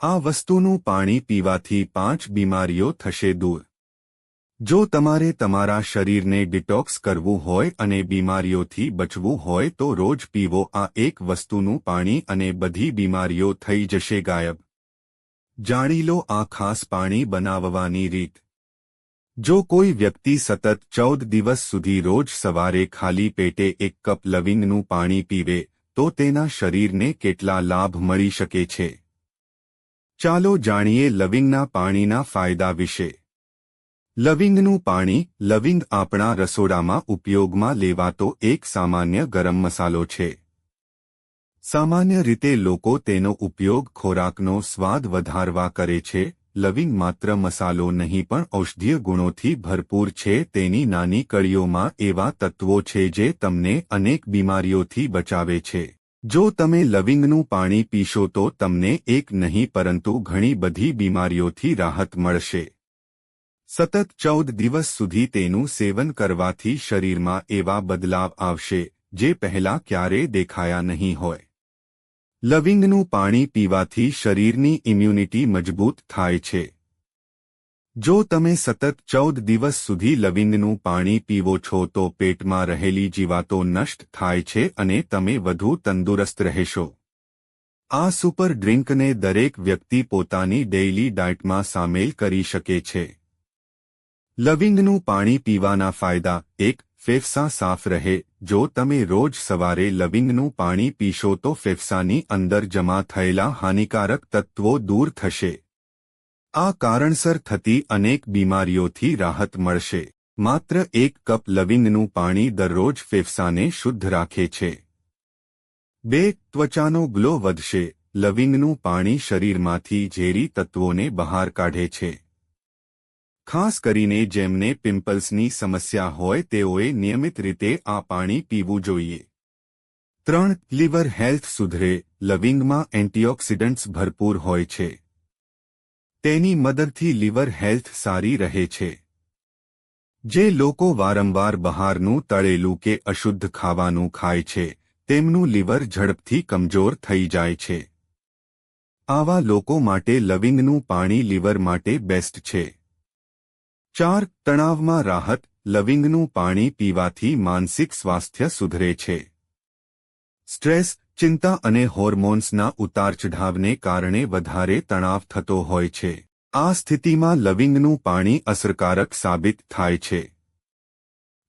આ વસ્તુનું પાણી પીવાથી પાંચ બીમારીઓ થશે દૂર. જો તમારે તમારા શરીરને ડિટોક્સ કરવું હોય અને બીમારીઓથી બચવું હોય તો રોજ પીવો આ એક વસ્તુનું પાણી અને બધી બીમારીઓ થઈ જશે ગાયબ. જાણી લો આ ખાસ પાણી બનાવવાની રીત. જો કોઈ વ્યક્તિ સતત ચૌદ દિવસ સુધી રોજ સવારે ખાલી પેટે એક કપ લવિંગનું પાણી પીવે, તો તેના શરીરને કેટલા લાભ મળી શકે છે? ચાલો જાણીએ લવિંગના પાણીના ફાયદા વિશે. લવિંગનું પાણી, લવિંગ આપણા રસોડામાં ઉપયોગમાં લેવાતો એક સામાન્ય ગરમ મસાલો છે. સામાન્ય રીતે લોકો તેનો ઉપયોગ ખોરાકનો સ્વાદ વધારવા કરે છે. લવિંગ માત્ર મસાલો નહીં પણ ઔષધીય ગુણોથી ભરપૂર છે. તેની નાની કળીઓમાં એવા તત્વો છે જે તમને અનેક બીમારીઓથી બચાવે છે. જો તમે લવિંગનું પાણી પીશો તો તમને એક નહીં પરંતુ ઘણી બધી બીમારીઓથી રાહત મળશે. સતત ચૌદ દિવસ સુધી તેનું સેવન કરવાથી શરીરમાં એવા બદલાવ આવશે, જે પહેલા ક્યારેય દેખાયા નહીં હોય. લવિંગનું પાણી પીવાથી શરીરની ઇમ્યુનિટી મજબૂત થાય છે. જો તમે સતત ચૌદ દિવસ સુધી લવિંગનું પાણી પીવો છો તો પેટમાં રહેલી જીવાતો નષ્ટ થાય છે અને તમે વધુ તંદુરસ્ત રહેશો. આ સુપર ડ્રિંકને દરેક વ્યક્તિ પોતાની ડેઇલી ડાયટમાં સામેલ કરી શકે છે. લવિંગનું પાણી પીવાના ફાયદા એક, ફેફસા સાફ રહે. જો તમે રોજ સવારે લવિંગનું પાણી પીશો તો ફેફસાની અંદર જમા થયેલા હાનિકારક તત્વો દૂર થશે. આ કારણસર થતી અનેક બીમારીઓથી રાહત મળશે. માત્ર એક કપ લવિંગનું પાણી દરરોજ ફેફસાને શુદ્ધ રાખે છે. બે, ત્વચાનો ગ્લો વધશે. લવિંગનું પાણી શરીરમાંથી ઝેરી તત્વોને બહાર કાઢે છે. ખાસ કરીને જેમને પિમ્પલ્સની સમસ્યા હોય તેઓએ નિયમિત રીતે આ પાણી પીવું જોઈએ. ત્રણ, લીવર હેલ્થ સુધરે. લવિંગમાં એન્ટીઓક્સિડન્ટ્સ ભરપૂર હોય છે. તેની મદદથી લીવર હેલ્થ સારી રહે છે. જે લોકો વારંવાર બહારનું તળેલું કે અશુદ્ધ ખાવાનું ખાય છે, તેમનું લીવર ઝડપથી કમજોર થઈ જાય છે. આવા લોકો માટે લવિંગનું પાણી લીવર માટે બેસ્ટ છે. ચાર, તણાવમાં રાહત, લવિંગનું પાણી પીવાથી માનસિક સ્વાસ્થ્ય સુધરે છે. સ્ટ્રેસ ચિંતા અને હોર્મોન્સના ઉતારચઢાવને કારણે વધારે તણાવ થતો હોય છે. આ સ્થિતિમાં લવિંગનું પાણી અસરકારક સાબિત થાય છે.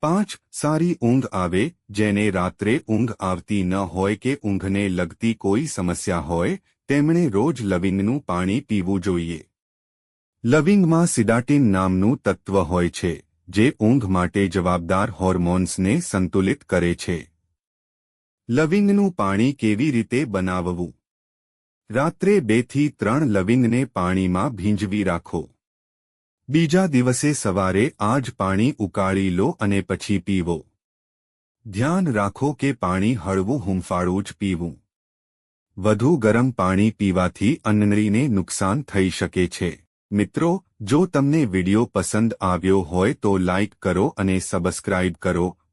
પાંચ, સારી ઊંઘ આવે, જેને રાત્રે ઊંઘ આવતી ન હોય કે ઊંઘને લગતી કોઈ સમસ્યા હોય, તેમણે રોજ લવિંગનું પાણી પીવું જોઈએ. લવિંગમાં સિડાટીન નામનું તત્વ હોય છે, જે ઊંઘ માટે જવાબદાર હોર્મોન્સને સંતુલિત કરે છે. લવિંગનું પાણી કેવી રીતે બનાવવું? રાત્રે બેથી ત્રણ લવિંગને પાણીમાં ભીંજવી રાખો. બીજા દિવસે સવારે આ જ પાણી ઉકાળી લો અને પછી પીવો. ધ્યાન રાખો કે પાણી હળવું હુંફાળું જ પીવું. વધુ ગરમ પાણી પીવાથી અન્નરીને નુકસાન થઈ શકે છે. મિત્રો, જો તમને વિડિયો પસંદ આવ્યો હોય તો લાઇક કરો અને સબસ્ક્રાઇબ કરો.